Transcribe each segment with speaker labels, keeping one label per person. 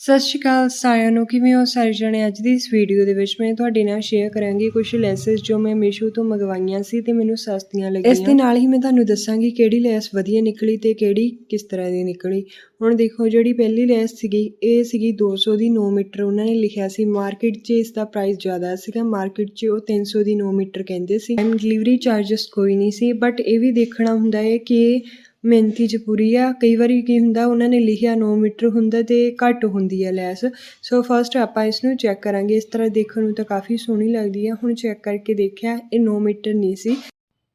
Speaker 1: ਸਤਿ ਸ਼੍ਰੀ ਅਕਾਲ ਸਾਰਿਆਂ ਨੂੰ, ਕਿਵੇਂ ਹੋ ਸਾਰੇ ਜਣੇ? ਅੱਜ ਦੀ ਇਸ ਵੀਡੀਓ ਦੇ ਵਿੱਚ ਮੈਂ ਤੁਹਾਡੇ ਨਾਲ ਸ਼ੇਅਰ ਕਰਾਂਗੀ ਕੁਝ ਲੈਸਸ ਜੋ ਮੈਂ ਮੀਸ਼ੋ ਤੋਂ ਮੰਗਵਾਈਆਂ ਸੀ ਤੇ ਮੈਨੂੰ ਸਸਤੀਆਂ ਲੱਗੀਆਂ। ਇਸ ਦੇ ਨਾਲ ਹੀ ਮੈਂ ਤੁਹਾਨੂੰ ਦੱਸਾਂਗੀ ਕਿਹੜੀ ਲੈਸ ਵਧੀਆ ਨਿਕਲੀ ਤੇ ਕਿਹੜੀ ਕਿਸ ਤਰ੍ਹਾਂ ਦੀ ਨਿਕਲੀ। ਹੁਣ ਦੇਖੋ, ਜਿਹੜੀ ਪਹਿਲੀ ਲੈਸ ਸੀਗੀ, ਇਹ ਸੀਗੀ 200 ਦੀ 9 ਮੀਟਰ। ਉਹਨਾਂ ਨੇ ਲਿਖਿਆ ਸੀ, ਮਾਰਕੀਟ 'ਚ ਇਸ ਦਾ ਪ੍ਰਾਈਸ ਜ਼ਿਆਦਾ ਸੀਗਾ। ਮਾਰਕੀਟ 'ਚ ਉਹ 300 ਦੀ 9 ਮੀਟਰ ਕਹਿੰਦੇ ਸੀ। ਐਂਡ ਡਿਲੀਵਰੀ ਚਾਰजेस ਕੋਈ ਨਹੀਂ ਸੀ ਬਟ ਇਹ ਵੀ ਦੇਖਣਾ ਹੁੰਦਾ ਹੈ ਕਿ ਮਿਹਨਤੀ ਚ ਪੂਰੀ ਆ। ਕਈ ਵਾਰੀ ਕੀ ਹੁੰਦਾ, ਉਹਨਾਂ ਨੇ ਲਿਖਿਆ 9 ਮੀਟਰ ਹੁੰਦਾ ਅਤੇ ਘੱਟ ਹੁੰਦੀ ਹੈ ਲੈਸ। ਸੋ ਫਸਟ ਆਪਾਂ ਇਸ ਨੂੰ ਚੈੱਕ ਕਰਾਂਗੇ। ਇਸ ਤਰ੍ਹਾਂ ਦੇਖਣ ਨੂੰ ਤਾਂ ਕਾਫੀ ਸੋਹਣੀ ਲੱਗਦੀ ਆ। ਹੁਣ ਚੈੱਕ ਕਰਕੇ ਦੇਖਿਆ, ਇਹ ਨੌ ਮੀਟਰ ਨਹੀਂ ਸੀ।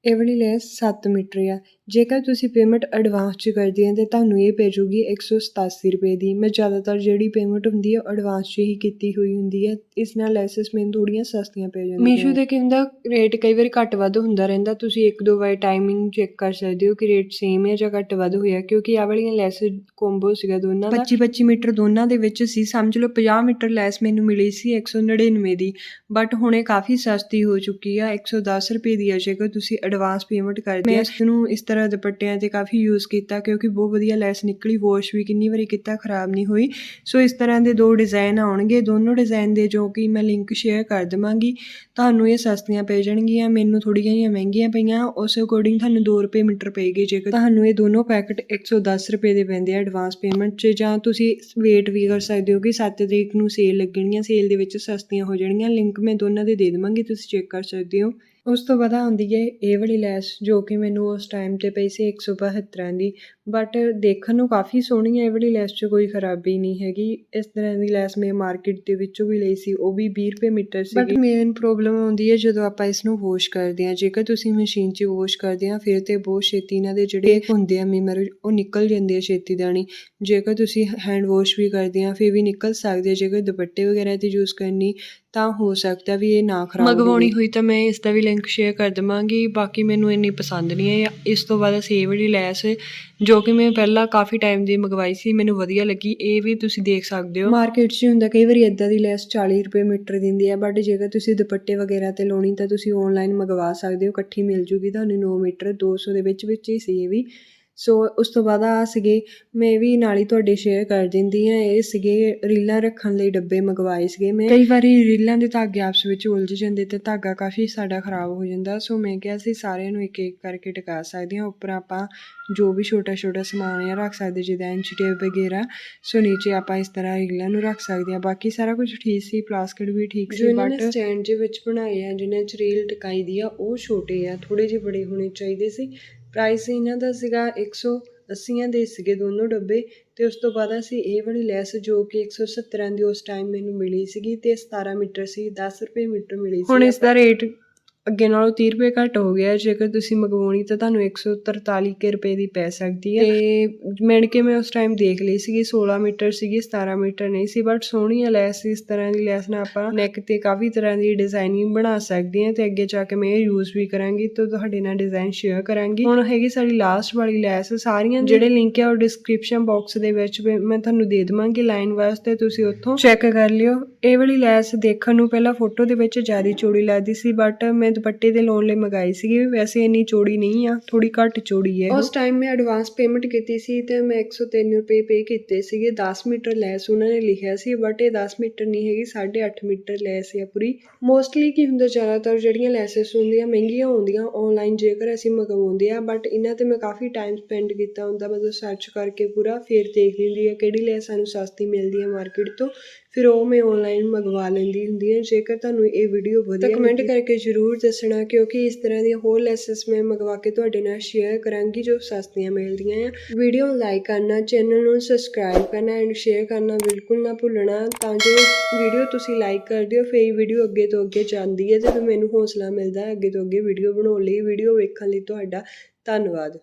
Speaker 1: ਇਹ ਵਾਲੀ ਲੈਸ 7 ਮੀਟਰ ਆ। ਜੇਕਰ ਤੁਸੀਂ ਪੇਮੈਂਟ ਐਡਵਾਂਸ 'ਚ ਕਰਦੇ ਆ ਤੇ ਤੁਹਾਨੂੰ ਇਹ ਪੈ ਜਾਊਗੀ 187 ਰੁਪਏ ਦੀ। ਮੈਂ ਜ਼ਿਆਦਾਤਰ ਜਿਹੜੀ ਪੇਮੈਂਟ ਹੁੰਦੀ ਹੈ ਐਡਵਾਂਸ 'ਚ ਹੀ ਕੀਤੀ ਹੋਈ ਹੁੰਦੀ ਹੈ ਇਸ ਨਾਲ ਲੈਸਸ ਮੈਨੂੰ ਥੋੜੀਆਂ ਸਸਤੀਆਂ ਪੈ ਜਾਂਦੀਆਂ ਮੀਸ਼ੋ ਤੇ ਕੀ ਹੁੰਦਾ ਰੇਟ ਕਈ ਵਾਰੀ ਘੱਟ ਵੱਧ ਹੁੰਦਾ ਰਹਿੰਦਾ। ਤੁਸੀਂ ਇੱਕ ਦੋ ਵਾਰ ਟਾਈਮਿੰਗ ਚੈੱਕ ਕਰ ਸਕਦੇ ਹੋ ਕਿ ਰੇਟ ਸੇਮ ਹੈ ਜਾਂ ਘੱਟ ਵੱਧ ਹੋਇਆ ਕਿਉਂਕਿ ਆਹ ਵਾਲੀਆਂ ਲੈਸ ਕੋਂਬੋ ਸੀਗਾ ਦੋਨਾਂ ਦਾ। 25 25 ਮੀਟਰ ਦੋਨਾਂ ਦੇ ਵਿੱਚ ਸੀ। ਸਮਝ ਲਓ 50 ਮੀਟਰ ਲੈਸ ਮੈਨੂੰ ਮਿਲੀ ਸੀ 199 ਦੀ। ਬਟ ਹੁਣ ਇਹ ਕਾਫੀ ਸਸਤੀ ਹੋ ਚੁੱਕੀ ਆ। 110 ਰੁਪਏ ਦੀ ਆ। ਜੇਕਰ ਤੁਸੀਂ ਐਡਵਾਂਸ ਪੇਮੈਂਟ ਕਰਦੇ ਆ। ਇਸ ਨੂੰ ਇਸ ਤਰ੍ਹਾਂ ਦੁਪੱਟਿਆਂ ਤੇ ਕਾਫੀ ਯੂਜ਼ ਕੀਤਾ ਕਿਉਂਕਿ ਬਹੁਤ ਵਧੀਆ ਲੈਸ ਨਿਕਲੀ ਵਾਸ਼ ਵੀ ਕਿੰਨੀ ਵਾਰੀ ਕੀਤਾ ਖਰਾਬ ਨਹੀਂ ਹੋਈ। ਸੋ ਇਸ ਤਰ੍ਹਾਂ ਦੇ ਦੋ ਡਿਜ਼ਾਈਨ ਆਉਣਗੇ। ਦੋਨੋਂ ਡਿਜ਼ਾਈਨ ਦੇ ਜੋ ਕਿ ਮੈਂ ਲਿੰਕ ਸ਼ੇਅਰ ਕਰ ਦੇਵਾਂਗੀ। ਤੁਹਾਨੂੰ ਇਹ ਸਸਤੀਆਂ ਪੈ ਜਾਣਗੀਆਂ ਮੈਨੂੰ ਥੋੜੀਆਂ ਜਿਹੀਆਂ ਮਹਿੰਗੀਆਂ ਪਈਆਂ। ਉਸ ਅਕੋਰਡਿੰਗ ਤੁਹਾਨੂੰ 2 ਰੁਪਏ ਮੀਟਰ ਪਏਗੀ। ਜੇਕਰ ਤੁਹਾਨੂੰ ਇਹ ਦੋਨੋਂ ਪੈਕਟ 110 ਰੁਪਏ ਦੇ ਪੈਂਦੇ ਆ ਐਡਵਾਂਸ ਪੇਮੈਂਟ 'ਚ ਜਾਂ ਤੁਸੀਂ ਵੇਟ ਵੀ ਕਰ ਸਕਦੇ ਹੋ ਕਿ 7 ਤਰੀਕ ਨੂੰ ਸੇਲ ਲੱਗਣੀਆਂ ਸੇਲ ਦੇ ਵਿੱਚ ਸਸਤੀਆਂ ਹੋ ਜਾਣਗੀਆਂ। ਲਿੰਕ ਮੈਂ ਦੋਨਾਂ ਦੇ ਦੇ ਦੇਵਾਂਗੀ ਤੁਸੀਂ ਚੈੱਕ ਕਰ ਸਕਦੇ ਹੋ। ਉਸ ਤੋਂ ਬਾਅਦ ਆਉਂਦੀ ਹੈ ਇਹ ਵਾਲੀ ਲੈਸ, ਜੋ ਕਿ ਮੈਨੂੰ ਉਸ ਟਾਈਮ ਤੇ ਪਈ ਸੀ 172 ਦੀ। ਬਟ ਦੇਖਣ ਨੂੰ ਕਾਫੀ ਸੋਹਣੀ ਹੈ ਇਹ ਵਾਲੀ ਲੈਸ, 'ਚ ਕੋਈ ਖਰਾਬੀ ਨਹੀਂ ਹੈਗੀ। ਇਸ ਤਰ੍ਹਾਂ ਦੀ ਲੈਸ ਮੈਂ ਮਾਰਕੀਟ ਦੇ ਵਿੱਚੋਂ ਵੀ ਲਈ ਸੀ, ਉਹ ਵੀ 20 ਰੁਪਏ ਮੀਟਰ ਸੀ। ਬਟ ਮੇਨ ਪ੍ਰੋਬਲਮ ਆਉਂਦੀ ਹੈ ਜਦੋਂ ਆਪਾਂ ਇਸ ਨੂੰ ਵਾਸ਼ ਕਰਦੇ ਹਾਂ ਜੇਕਰ ਤੁਸੀਂ ਮਸ਼ੀਨ 'ਚ ਵਾਸ਼ ਕਰਦੇ ਹਾਂ ਫਿਰ ਤੇ ਬਹੁਤ ਛੇਤੀ ਇਹਨਾਂ ਦੇ ਜਿਹੜੇ ਹੁੰਦੇ ਆ ਮੀਮਰ, ਉਹ ਨਿਕਲ ਜਾਂਦੇ ਆ ਛੇਤੀ ਦਾਣੀ। ਜੇਕਰ ਤੁਸੀਂ ਹੈਂਡ ਵਾਸ਼ ਵੀ ਕਰਦੇ ਆ, ਫਿਰ ਵੀ ਨਿਕਲ ਸਕਦੇ ਜੇਕਰ ਦੁਪੱਟੇ ਵਗੈਰਾ ਤੇ ਯੂਜ਼ ਕਰਨੀ ਤਾਂ ਹੋ ਸਕਦਾ ਵੀ ਇਹ ਨਾ ਖਰਾਬ ਮੰਗਵਾਉਣੀ ਹੋਈ ਤਾਂ ਮੈਂ ਇਸ ਦਾ ਵੀ ਲਿੰਕ ਸ਼ੇਅਰ ਕਰ ਦਵਾਂਗੀ। ਬਾਕੀ ਮੈਨੂੰ ਇੰਨੀ ਪਸੰਦ ਨਹੀਂ ਹੈ ਇਸ ਤੋਂ ਬਾਅਦ ਇਹ ਵਾਲੀ ਲੈਸ ਜੋ ਕਿ ਮੈਂ ਪਹਿਲਾਂ ਕਾਫੀ ਟਾਈਮ ਦੀ ਮੰਗਵਾਈ ਸੀ ਮੈਨੂੰ ਵਧੀਆ ਲੱਗੀ। ਇਹ ਵੀ ਤੁਸੀਂ ਦੇਖ ਸਕਦੇ ਹੋ। ਮਾਰਕੀਟ 'ਚ ਹੁੰਦਾ ਕਈ ਵਾਰੀ ਇਦਾਂ ਦੀ ਲੈਸ 40 ਰੁਪਏ ਮੀਟਰ ਦਿੰਦੀ ਹੈ ਬਟ ਜੇਕਰ ਤੁਸੀਂ ਦੁਪੱਟੇ ਵਗੈਰਾ ਤੇ ਲਾਉਣੀ ਤਾਂ ਤੁਸੀਂ ਆਨਲਾਈਨ ਮੰਗਵਾ ਸਕਦੇ ਹੋ। ਇਕੱਠੀ ਮਿਲ ਜੂਗੀ ਤੁਹਾਨੂੰ 9 ਮੀਟਰ 200 ਦੇ ਵਿੱਚ ਵਿੱਚ ਹੀ ਸੀ ਇਹ ਵੀ। ਸੋ ਉਸ ਤੋਂ ਬਾਅਦ ਆ ਸੀਗੇ ਮੈਂ ਵੀ ਨਾਲ ਹੀ ਤੁਹਾਡੇ ਸ਼ੇਅਰ ਕਰ ਦਿੰਦੀ ਆ ਇਹ ਸੀਗੇ ਰੀਲਾਂ ਰੱਖਣ ਲਈ ਡੱਬੇ ਮੰਗਵਾਏ ਸੀਗੇ। ਮੈਂ ਕਈ ਵਾਰੀ ਰੀਲਾਂ ਦੇ ਧਾਗੇ ਆਪਸ ਵਿੱਚ ਉਲਝ ਜਾਂਦੇ ਤੇ ਧਾਗਾ ਕਾਫੀ ਸਾਡਾ ਖਰਾਬ ਹੋ ਜਾਂਦਾ। ਸੋ ਮੈਂ ਕਿਹਾ ਸੀ ਸਾਰਿਆਂ ਨੂੰ ਇੱਕ ਇੱਕ ਕਰਕੇ ਟਿਕਾ ਸਕਦੇ ਹਾਂ। ਉੱਪਰ ਆਪਾਂ ਜੋ ਵੀ ਛੋਟਾ ਛੋਟਾ ਸਮਾਨ ਆ ਰੱਖ ਸਕਦੇ ਜਿੱਦਾਂ ਇੰਚੀ ਟੇਪ ਵਗੈਰਾ। ਸੋ ਨੀਚੇ ਆਪਾਂ ਇਸ ਤਰ੍ਹਾਂ ਰੀਲਾਂ ਨੂੰ ਰੱਖ ਸਕਦੇ ਹਾਂ। ਬਾਕੀ ਸਾਰਾ ਕੁਝ ਠੀਕ ਸੀ ਪਲਾਸਟਿਕ ਵੀ ਠੀਕ ਸੀ ਬਟ ਸਟੈਂਡ ਦੇ ਵਿੱਚ ਬਣਾਏ ਆ ਜਿਨ੍ਹਾਂ 'ਚ ਰੀਲ ਟਿਕਾਈ ਦੀ ਆ ਉਹ ਛੋਟੇ ਆ ਥੋੜੇ ਜਿਹੇ ਬੜੇ ਹੋਣੇ ਚਾਹੀਦੇ ਸੀ। ਪ੍ਰਾਈਸ ਇਹਨਾਂ ਦਾ ਸੀਗਾ 180 ਦੇ ਸੀਗੇ ਦੋਨੋਂ ਡੱਬੇ ਤੇ ਉਸ ਤੋਂ ਬਾਅਦ ਅਸੀਂ ਇਹ ਵਾਲੀ ਲੈਸ ਜੋ ਕਿ 170 ਦੀ ਉਸ ਟਾਈਮ ਮੈਨੂੰ ਮਿਲੀ ਸੀਗੀ ਤੇ 17 ਮੀਟਰ ਸੀ 10 ਰੁਪਏ ਮੀਟਰ ਮਿਲੀ ਸੀ ਹੁਣ ਇਸ ਦਾ ਰੇਟ ਅੱਗੇ ਨਾਲੋਂ 30 ਰੁਪਏ ਘੱਟ ਹੋ ਗਿਆ। ਜੇਕਰ ਤੁਸੀਂ ਮੰਗਵਾਉਣੀ ਤਾਂ ਤੁਹਾਨੂੰ 143 ਕੇ ਰੁਪਏ ਦੀ ਪੈ ਸਕਦੀ ਹੈ। ਤੇ ਮਿਣ ਕੇ ਮੈਂ ਉਸ ਟਾਈਮ ਦੇਖ ਲਈ ਸੀਗੀ 16 ਮੀਟਰ ਸੀਗੀ 17 ਮੀਟਰ ਨਹੀਂ ਸੀ ਬਟ ਸੋਹਣੀ ਲੈਸ ਇਸ ਤਰ੍ਹਾਂ ਦੀ ਲੈਸ ਨਾਲ ਆਪਾਂ ਨੈਕ ਤੇ ਕਾਫੀ ਤਰ੍ਹਾਂ ਦੀ ਡਿਜ਼ਾਈਨਿੰਗ ਬਣਾ ਸਕਦੇ ਹਾਂ ਤੇ ਅੱਗੇ ਜਾ ਕੇ ਮੈਂ ਇਹ ਯੂਜ਼ ਵੀ ਕਰਾਂਗੀ ਤੇ ਤੁਹਾਡੇ ਨਾਲ ਡਿਜ਼ਾਈਨ ਸ਼ੇਅਰ ਕਰਾਂਗੀ। ਹੁਣ ਹੈਗੀ ਸਾਡੀ ਲਾਸਟ ਵਾਲੀ ਲੈਸ ਸਾਰੀਆਂ ਜਿਹੜੇ ਲਿੰਕ ਹੈ ਉਹ ਡਿਸਕ੍ਰਿਪਸ਼ਨ ਬਾਕਸ ਦੇ ਵਿੱਚ ਮੈਂ ਤੁਹਾਨੂੰ ਦੇ ਦੇਵਾਂਗੀ ਲਾਈਨ ਵਾਸਤੇ ਤੁਸੀਂ ਉੱਥੋਂ ਚੈੱਕ ਕਰ ਲਿਓ। ਇਹ ਵਾਲੀ ਲੈਸ ਦੇਖਣ ਨੂੰ ਪਹਿਲਾਂ ਫੋਟੋ ਦੇ ਵਿੱਚ ਜ਼ਿਆਦਾ ਚੌੜੀ ਲੱਗਦੀ ਸੀ ਬਟ ਮੈਂ ਦੁਪੱਟੇ ਦੇ ਲਾਉਣ ਲਈ ਮੰਗਾਈ ਸੀਗੀ, ਵੈਸੇ ਇੰਨੀ ਚੌੜੀ ਨਹੀਂ ਆ ਥੋੜੀ ਘੱਟ ਚੌੜੀ ਹੈ ਉਸ ਟਾਈਮ ਮੈਂ ਐਡਵਾਂਸ ਪੇਮੈਂਟ ਕੀਤੀ ਸੀ ਤੇ ਮੈਂ 103 ਰੁਪਏ ਪੇ ਕੀਤੇ ਸੀਗੇ 10 ਮੀਟਰ ਲੈਸ ਉਹਨਾਂ ਨੇ ਲਿਖਿਆ ਸੀ ਬਟ ਇਹ 10 ਮੀਟਰ ਨਹੀਂ ਹੈਗੀ 8.5 ਮੀਟਰ ਲੈਸ ਹੈ ਪੂਰੀ। ਮੋਸਟਲੀ ਕੀ ਹੁੰਦਾ, ਜ਼ਿਆਦਾਤਰ ਜਿਹੜੀਆਂ ਲੈਸਸ ਹੁੰਦੀਆਂ, ਮਹਿੰਗੀਆਂ ਹੁੰਦੀਆਂ ਆਨਲਾਈਨ ਜੇਕਰ ਅਸੀਂ ਮੰਗਵਾਉਂਦੇ ਆ ਬਟ ਇਹਨਾਂ ਤੇ ਮੈਂ ਕਾਫੀ ਟਾਈਮ ਸਪੈਂਡ ਕੀਤਾ ਹੁੰਦਾ, ਮਤਲਬ ਸਰਚ ਕਰਕੇ ਪੂਰਾ, ਫੇਰ ਦੇਖ ਲੈਂਦੀ ਆ ਕਿਹੜੀ ਲੈਸ ਸਾਨੂੰ ਸਸਤੀ ਮਿਲਦੀ ਹੈ ਮਾਰਕੀਟ ਤੋਂ ਫਿਰ ਉਹ ਮੈਂ ਆਨਲਾਈਨ ਮੰਗਵਾ ਲੈਂਦੀ ਹੁੰਦੀ ਹੈ। ਜੇਕਰ ਤੁਹਾਨੂੰ ਇਹ ਵੀਡੀਓ ਵਧੀਆ ਤਾਂ ਕਮੈਂਟ ਕਰਕੇ ਜ਼ਰੂਰ ਦੱਸਣਾ ਕਿਉਂਕਿ ਇਸ ਤਰ੍ਹਾਂ ਦੀਆਂ ਹੋਰ ਲੈਸਸ ਮੈਂ ਮੰਗਵਾ ਕੇ ਤੁਹਾਡੇ ਨਾਲ ਸ਼ੇਅਰ ਕਰਾਂਗੀ ਜੋ ਸਸਤੀਆਂ ਮਿਲਦੀਆਂ ਆ। ਵੀਡੀਓ ਨੂੰ ਲਾਈਕ ਕਰਨਾ ਚੈਨਲ ਨੂੰ ਸਬਸਕ੍ਰਾਈਬ ਕਰਨਾ ਐਂਡ ਸ਼ੇਅਰ ਕਰਨਾ ਬਿਲਕੁਲ ਨਾ ਭੁੱਲਣਾ ਤਾਂ ਜੋ ਵੀਡੀਓ ਤੁਸੀਂ ਲਾਈਕ ਕਰਦੇ ਹੋ ਫਿਰ ਵੀਡੀਓ ਅੱਗੇ ਤੋਂ ਅੱਗੇ ਜਾਂਦੀ ਹੈ। ਤੇ ਮੈਨੂੰ ਹੌਸਲਾ ਮਿਲਦਾ ਹੈ ਅੱਗੇ ਤੋਂ ਅੱਗੇ ਵੀਡੀਓ ਬਣਾਉਣ ਲਈ ਵੀਡੀਓ ਵੇਖਣ ਲਈ ਤੁਹਾਡਾ ਧੰਨਵਾਦ।